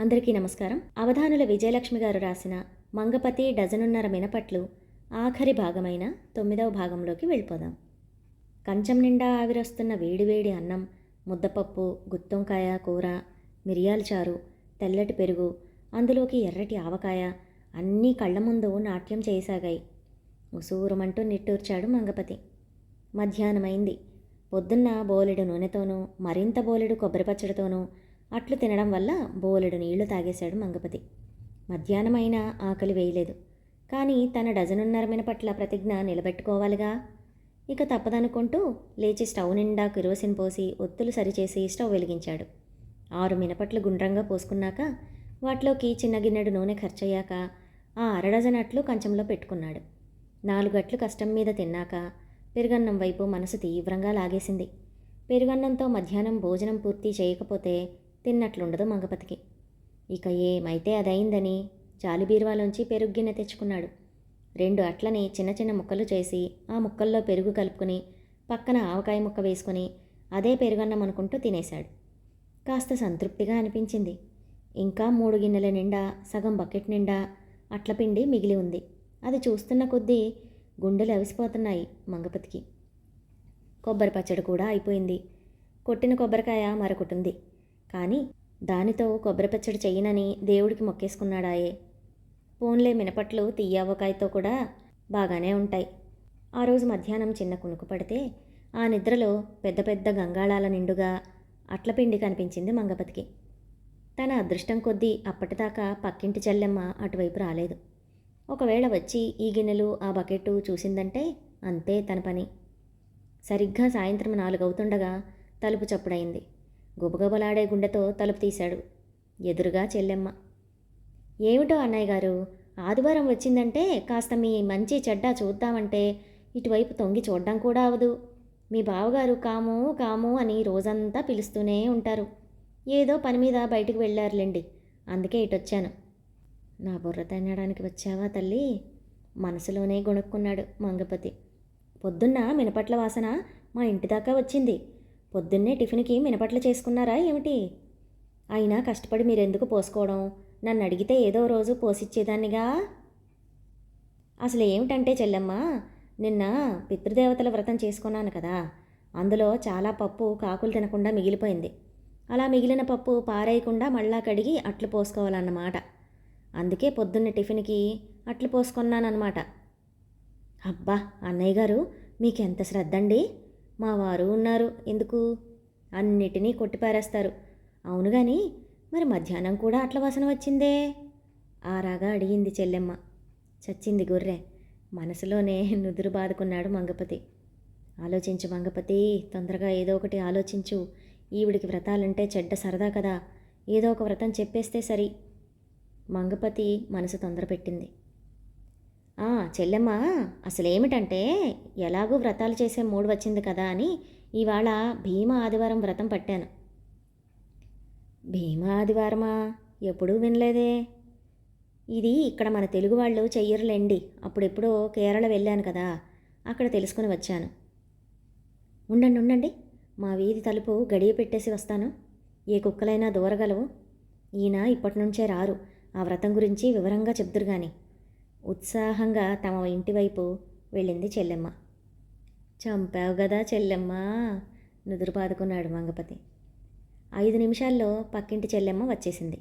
అందరికీ నమస్కారం. అవధానుల విజయలక్ష్మి గారు రాసిన మంగపతి డజనున్నర మినపట్లు ఆఖరి భాగమైన తొమ్మిదవ భాగంలోకి వెళ్ళిపోదాం. కంచం నిండా ఆవిరొస్తున్న వేడివేడి అన్నం ముద్దపప్పు గుత్తొంకాయ కూర మిరియాల చారు తెల్లటి పెరుగు అందులోకి ఎర్రటి ఆవకాయ అన్నీ కళ్ళ ముందు నాట్యం చేయసాగాయి ఉసూరుమంటూ నిట్టూర్చాడు మంగపతి. మధ్యాహ్నమైంది. పొద్దున్న బోలెడు నూనెతోనూ మరింత బోలెడు కొబ్బరి పచ్చడితోనూ అట్లు తినడం వల్ల బోలెడు నీళ్ళు తాగేశాడు మంగపతి. మధ్యాహ్నమైనా ఆకలి వేయలేదు. కానీ తన డజనున్నర మినపట్ల ప్రతిజ్ఞ నిలబెట్టుకోవాలిగా. ఇక తప్పదనుకుంటూ లేచి స్టవ్ నిండా కిరోసిన్ పోసి ఒత్తులు సరిచేసి స్టవ్ వెలిగించాడు. ఆరు మినపట్లు గుండ్రంగా పోసుకున్నాక వాటిలోకి చిన్న గిన్నెడు నూనె ఖర్చయ్యాక ఆ అరడజన్ అట్లు కంచంలో పెట్టుకున్నాడు. నాలుగట్లు కష్టం మీద తిన్నాక పెరుగన్నం వైపు మనసు తీవ్రంగా లాగేసింది. పెరుగన్నంతో మధ్యాహ్నం భోజనం పూర్తి చేయకపోతే తిన్నట్లుండదు మంగపతికి. ఇక ఏమైతే అదైందని జాలి బీరువాలోంచి పెరుగు గిన్నె తెచ్చుకున్నాడు. రెండు అట్లని చిన్న చిన్న ముక్కలు చేసి ఆ ముక్కల్లో పెరుగు కలుపుకుని పక్కన ఆవకాయ ముక్క వేసుకుని అదే పెరుగన్నం అనుకుంటూ తినేశాడు. కాస్త సంతృప్తిగా అనిపించింది. ఇంకా మూడు గిన్నెల నిండా సగం బకెట్ నిండా అట్ల పిండి మిగిలి ఉంది. అది చూస్తున్న కొద్దీ గుండెలు అవిసిపోతున్నాయి మంగపతికి. కొబ్బరి పచ్చడి కూడా అయిపోయింది. కొట్టిన కొబ్బరికాయ మరొకటి ఉంది. కానీ దానితో కొబ్బరి పచ్చడి చెయ్యనని దేవుడికి మొక్కేసుకున్నాడాయే. పోన్లే మినపట్లు తీయావకాయతో కూడా బాగానే ఉంటాయి. ఆ రోజు మధ్యాహ్నం చిన్న కునుకు పడితే ఆ నిద్రలో పెద్ద పెద్ద గంగాళాల నిండుగా అట్లపిండి కనిపించింది మంగపతికి. తన అదృష్టం కొద్దీ అప్పటిదాకా పక్కింటి చెల్లెమ్మ అటువైపు రాలేదు. ఒకవేళ వచ్చి ఈ గిన్నెలు ఆ బకెట్టు చూసిందంటే అంతే తన పని. సరిగ్గా సాయంత్రం నాలుగవుతుండగా తలుపు చప్పుడైంది గుబగబలాడే గుండెతో తలుపు తీశాడు. ఎదురుగా చెల్లెమ్మ. ఏమిటో అన్నయ్య గారు ఆదివారం వచ్చిందంటే కాస్త మీ మంచి చెడ్డ చూద్దామంటే ఇటువైపు తొంగి చూడడం కూడా అవదు. మీ బావగారు కాము కాము అని రోజంతా పిలుస్తూనే ఉంటారు. ఏదో పని మీద బయటికి వెళ్ళారులేండి అందుకే ఇటొచ్చాను. నా బుర్ర తినడానికి వచ్చావా తల్లి? మనసులోనే గొణుక్కున్నాడు మంగపతి. పొద్దున్న మినపట్ల వాసన మా ఇంటి దాకా వచ్చింది. పొద్దున్నే టిఫిన్కి మినపట్లు చేసుకున్నారా ఏమిటి? అయినా కష్టపడి మీరెందుకు పోసుకోవడం? నన్ను అడిగితే ఏదో రోజు పోసిచ్చేదాన్నిగా? అసలు ఏమిటంటే చెల్లెమ్మ నిన్న పితృదేవతల వ్రతం చేసుకున్నాను కదా అందులో చాలా పప్పు కాకులు తినకుండా మిగిలిపోయింది. అలా మిగిలిన పప్పు పారేయకుండా మళ్ళా కడిగి అట్లు పోసుకోవాలన్నమాట. అందుకే పొద్దున్న టిఫిన్కి అట్లు పోసుకున్నానమాట అబ్బా అన్నయ్య గారు మీకెంత శ్రద్ధ అండి మా వారు ఉన్నారు. ఎందుకు? అన్నిటినీ కొట్టిపారేస్తారు. అవును గాని మరి మధ్యాహ్నం కూడా అట్ల వాసన వచ్చిందే? ఆరాగా అడిగింది చెల్లెమ్మ. చచ్చింది గొర్రె. మనసులోనే నుదురు బాదుకున్నాడు మంగపతి. ఆలోచించు మంగపతి తొందరగా ఏదో ఒకటి ఆలోచించు. ఈవిడికి వ్రతాలంటే చెడ్డ సరదా కదా. ఏదో ఒక వ్రతం చెప్పేస్తే సరి. మంగపతి మనసు తొందరపెట్టింది. చెల్లెమ్మ అసలేమిటంటే ఎలాగూ వ్రతాలు చేసే మూడు వచ్చింది కదా అని ఇవాళ భీమ ఆదివారం వ్రతం పట్టాను. భీమ ఆదివారమా? ఎప్పుడూ వినలేదే. ఇది ఇక్కడ మన తెలుగు వాళ్ళు చెయ్యరులేండి. అప్పుడెప్పుడో కేరళ వెళ్ళాను కదా అక్కడ తెలుసుకుని వచ్చాను. ఉండండి ఉండండి. మా వీధి తలుపు గడియ పెట్టేసి వస్తాను. ఏ కుక్కలైనా దూరగలవు. ఈయన ఇప్పటి నుంచే రారు. ఆ వ్రతం గురించి వివరంగా చెప్తురు కానీ ఉత్సాహంగా తమ ఇంటివైపు వెళ్ళింది చెల్లెమ్మ. చంపావు కదా చెల్లెమ్మ నుదురు బాదుకున్నాడు మంగపతి. ఐదు నిమిషాల్లో పక్కింటి చెల్లెమ్మ వచ్చేసింది.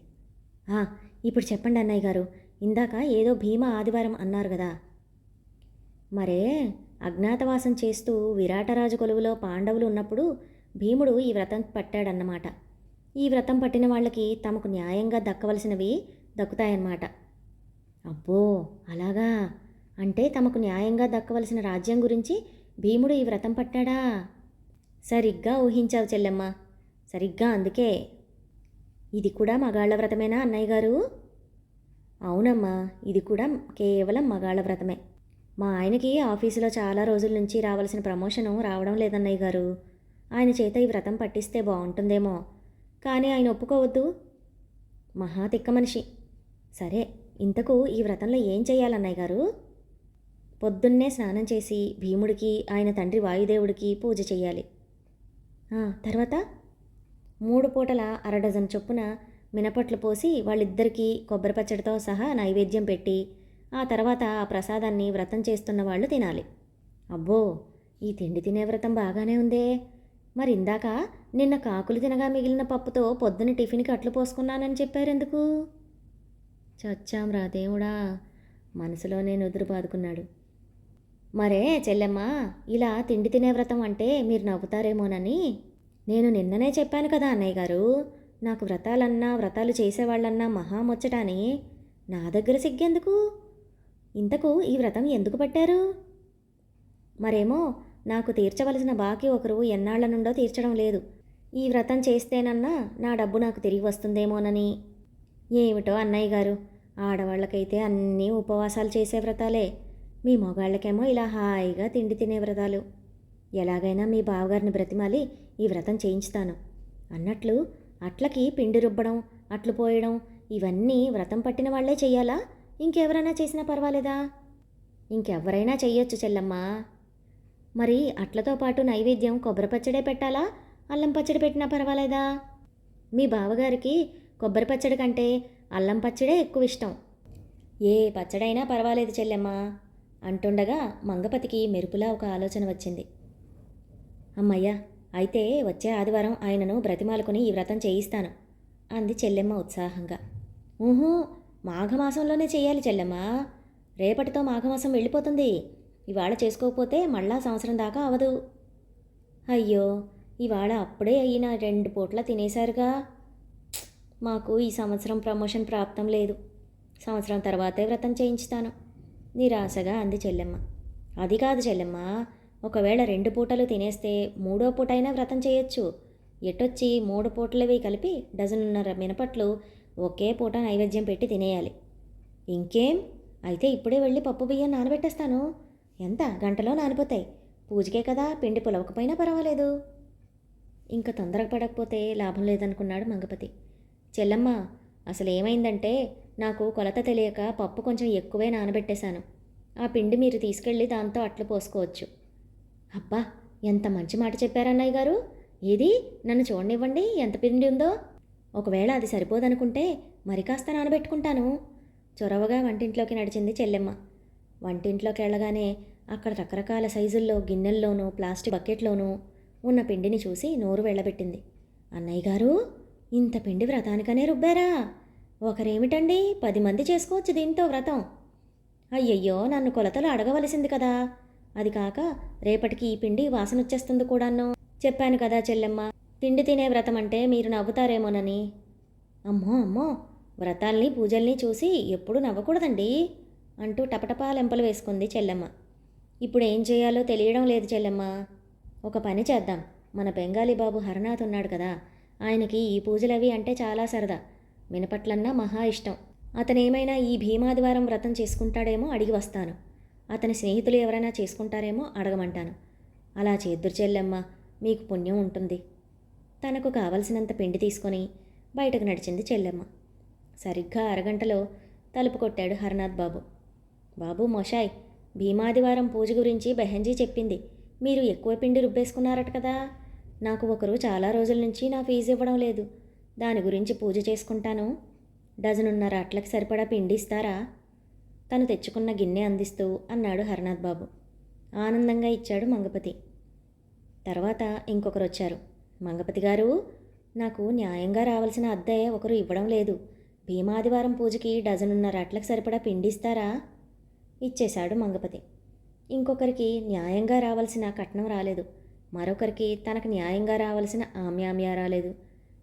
ఇప్పుడు చెప్పండి అన్నయ్య గారు ఇందాక ఏదో భీమ ఆదివారం అన్నారు కదా మరే అజ్ఞాతవాసం చేస్తూ విరాటరాజు కొలువులో పాండవులు ఉన్నప్పుడు భీముడు ఈ వ్రతం పట్టాడన్నమాట. ఈ వ్రతం పట్టిన వాళ్ళకి తమకు న్యాయంగా దక్కవలసినవి దక్కుతాయన్నమాట. అబ్బో అలాగా? అంటే తమకు న్యాయంగా దక్కవలసిన రాజ్యం గురించి భీముడు ఈ వ్రతం పట్టాడా? సరిగ్గా ఊహించావు చెల్లెమ్మ. సరిగ్గా అందుకే. ఇది కూడా మగాళ్ళ వ్రతమేనా అన్నయ్య గారు? అవునమ్మా ఇది కూడా కేవలం మగాళ్ళ వ్రతమే. మా ఆయనకి ఆఫీసులో చాలా రోజుల నుంచి రావాల్సిన ప్రమోషను రావడం లేదన్నయ్య గారు. ఆయన చేత ఈ వ్రతం పట్టిస్తే బాగుంటుందేమో. కానీ ఆయన ఒప్పుకోవద్దు. మహా తిక్క మనిషి. సరే ఇంతకు ఈ వ్రతంలో ఏం చేయాలన్నాయి గారు? పొద్దున్నే స్నానం చేసి భీముడికి ఆయన తండ్రి వాయుదేవుడికి పూజ చేయాలి తర్వాత మూడు పూటల అర డజన్ చొప్పున మినపట్లు పోసి వాళ్ళిద్దరికీ కొబ్బరి పచ్చడితో సహా నైవేద్యం పెట్టి ఆ తర్వాత ఆ ప్రసాదాన్ని వ్రతం చేస్తున్న వాళ్ళు తినాలి. అబ్బో ఈ తిండి తినే వ్రతం బాగానే ఉందే. మరి ఇందాక నిన్న కాకులు తినగా మిగిలిన పప్పుతో పొద్దున టిఫిన్కి అట్లు పోసుకున్నానని చెప్పారెందుకు? చచ్చాం రా దేవుడా. మనసులోనే నుదురు బాదుకున్నాడు. మరే చెల్లెమ్మ ఇలా తిండి తినే వ్రతం అంటే మీరు నవ్వుతారేమోనని నేను నిన్ననే చెప్పాను కదా అన్నయ్య గారు. నాకు వ్రతాలన్నా వ్రతాలు చేసేవాళ్ళన్నా మహాముచ్చటాని నా దగ్గర సిగ్గెందుకు? ఇంతకు ఈ వ్రతం ఎందుకు పట్టారు? మరేమో నాకు తీర్చవలసిన బాకీ ఒకరు ఎన్నాళ్ళ నుండో తీర్చడం లేదు. ఈ వ్రతం చేస్తేనన్నా నా డబ్బు నాకు తిరిగి వస్తుందేమోనని ఏమిటో అన్నయ్య గారు. ఆడవాళ్ళకైతే అన్నీ ఉపవాసాలు చేసే వ్రతాలే. మీ మగాళ్ళకేమో ఇలా హాయిగా తిండి తినే వ్రతాలు. ఎలాగైనా మీ బావగారిని బ్రతిమాలి ఈ వ్రతం చేయించుతాను. అన్నట్లు అట్లకి పిండి రుబ్బడం అట్లు పోయడం ఇవన్నీ వ్రతం పట్టిన వాళ్ళే చెయ్యాలా? ఇంకెవరైనా చేసినా పర్వాలేదా? ఇంకెవరైనా చెయ్యొచ్చు చెల్లమ్మా. మరి అట్లతో పాటు నైవేద్యం కొబ్బరి పచ్చడే పెట్టాలా? అల్లం పచ్చడి పెట్టినా పర్వాలేదా? మీ బావగారికి కొబ్బరి పచ్చడి కంటే అల్లం పచ్చడే ఎక్కువ ఇష్టం ఏ పచ్చడైనా పర్వాలేదు చెల్లెమ్మా అంటుండగా మంగపతికి మెరుపులా ఒక ఆలోచన వచ్చింది. అమ్మయ్య అయితే వచ్చే ఆదివారం ఆయనను బ్రతిమాలుకుని ఈ వ్రతం చేయిస్తాను అంది చెల్లెమ్మ ఉత్సాహంగా. ఊహూ మాఘమాసంలోనే చేయాలి చెల్లెమ్మ. రేపటితో మాఘమాసం వెళ్ళిపోతుంది. ఇవాళ చేసుకోకపోతే మళ్ళా సంవత్సరం దాకా అవదు. అయ్యో ఇవాళ అప్పుడే అయిన రెండు పూట్ల తినేశారుగా. మాకు ఈ సంవత్సరం ప్రమోషన్ ప్రాప్తం లేదు. సంవత్సరం తర్వాతే వ్రతం చేయించుతాను. నిరాశగా అంది చెల్లెమ్మ. అది కాదు చెల్లెమ్మ. ఒకవేళ రెండు పూటలు తినేస్తే మూడో పూట అయినా వ్రతం చేయొచ్చు. ఎటొచ్చి మూడు పూటలవి కలిపి డజనున్నర మినపట్లు ఒకే పూట నైవేద్యం పెట్టి తినేయాలి. ఇంకేం? అయితే ఇప్పుడే వెళ్ళి పప్పు బియ్యం నానబెట్టేస్తాను. ఎంత? గంటలో నానిపోతాయి. పూజకే కదా? పిండి పులవకపోయినా పర్వాలేదు. ఇంకా తొందరగా పడకపోతే లాభం లేదనుకున్నాడు మంగపతి. చెల్లమ్మ అసలు ఏమైందంటే నాకు కొలత తెలియక పప్పు కొంచెం ఎక్కువే నానబెట్టేశాను. ఆ పిండి మీరు తీసుకెళ్ళి దాంతో అట్లు పోసుకోవచ్చు. అబ్బా ఎంత మంచి మాట చెప్పారన్నయ్య గారు. ఏది? నన్ను చూడనివ్వండి ఎంత పిండి ఉందో. ఒకవేళ అది సరిపోదనుకుంటే మరి కాస్త నానబెట్టుకుంటాను. చొరవగా వంటింట్లోకి నడిచింది చెల్లెమ్మ. వంటింట్లోకి వెళ్ళగానే అక్కడ రకరకాల సైజుల్లో గిన్నెల్లోనూ ప్లాస్టిక్ బకెట్లోనూ ఉన్న పిండిని చూసి నోరు వెళ్ళబెట్టింది. అన్నయ్య గారు ఇంత పిండి వ్రతానికనే రుబ్బారా? ఒకరేమిటండి? పది మంది చేసుకోవచ్చు దీంతో వ్రతం. అయ్యయ్యో నన్ను కొలతలు అడగవలసింది కదా. అది కాక రేపటికి ఈ పిండి వాసన వచ్చేస్తుంది కూడాను చెప్పాను కదా చెల్లెమ్మ తిండి తినే వ్రతం అంటే మీరు నవ్వుతారేమోనని. అమ్మో అమ్మో వ్రతాల్ని పూజల్ని చూసి ఎప్పుడు నవ్వకూడదండి అంటూ టపటపా లెంపలు వేసుకుంది చెల్లెమ్మ. ఇప్పుడు ఏం చేయాలో తెలియడం లేదు చెల్లెమ్మ. ఒక పని చేద్దాం. మన బెంగాలీ బాబు హరనాథ్ ఉన్నాడు కదా ఆయనకి ఈ పూజలవి అంటే చాలా సరదా. మినపట్లన్నా మహా ఇష్టం. అతనేమైనా ఈ భీమాదివారం వ్రతం చేసుకుంటాడేమో అడిగి వస్తాను. అతని స్నేహితులు ఎవరైనా చేసుకుంటారేమో అడగమంటాను. అలా చేద్దురు చెల్లెమ్మ మీకు పుణ్యం ఉంటుంది. తనకు కావలసినంత పిండి తీసుకొని బయటకు నడిచింది చెల్లెమ్మ. సరిగ్గా అరగంటలో తలుపు కొట్టాడు హరనాథ్ బాబు. బాబు మొషాయ్ భీమాదివారం పూజ గురించి బెహంజీ చెప్పింది. మీరు ఎక్కువ పిండి రుబ్బేసుకున్నారట కదా. నాకు ఒకరు చాలా రోజుల నుంచి నా ఫీజు ఇవ్వడం లేదు. దాని గురించి పూజ చేసుకుంటాను. డజనున్నర అట్లకి సరిపడా పిండి ఇస్తారా? తను తెచ్చుకున్న గిన్నె అందిస్తూ అన్నాడు హరనాథ్ బాబు. ఆనందంగా ఇచ్చాడు మంగపతి. తర్వాత ఇంకొకరు వచ్చారు మంగపతి గారు నాకు న్యాయంగా రావాల్సిన అద్దె ఒకరు ఇవ్వడం లేదు. భీమాదివారం పూజకి డజనున్నర అట్లకు సరిపడా పిండిస్తారా ఇచ్చేశాడు మంగపతి. ఇంకొకరికి న్యాయంగా రావాల్సిన కట్నం రాలేదు. మరొకరికి తనకు న్యాయంగా రావాల్సిన ఆమ్యామ్యా రాలేదు.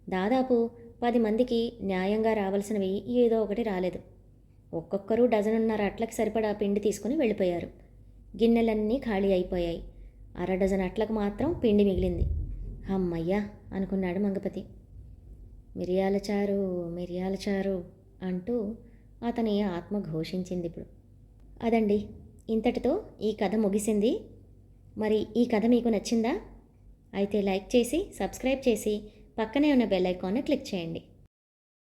దాదాపు పది మందికి న్యాయంగా రావాల్సినవి ఏదో ఒకటి రాలేదు. ఒక్కొక్కరు డజనున్నర అట్లకి సరిపడా పిండి తీసుకుని వెళ్ళిపోయారు. గిన్నెలన్నీ ఖాళీ అయిపోయాయి. అర డజన్ అట్లకు మాత్రం పిండి మిగిలింది. అమ్మయ్యా! అనుకున్నాడు మంగపతి. మిరియాల చారు మిరియాల చారు అంటూ అతని ఆత్మ ఘోషించింది ఇప్పుడు అదండి ఇంతటితో ఈ కథ ముగిసింది. మరి ఈ కథ మీకు నచ్చిందా? అయితే లైక్ చేసి సబ్స్క్రైబ్ చేసి పక్కనే ఉన్న బెల్ ఐకాన్ని క్లిక్ చేయండి.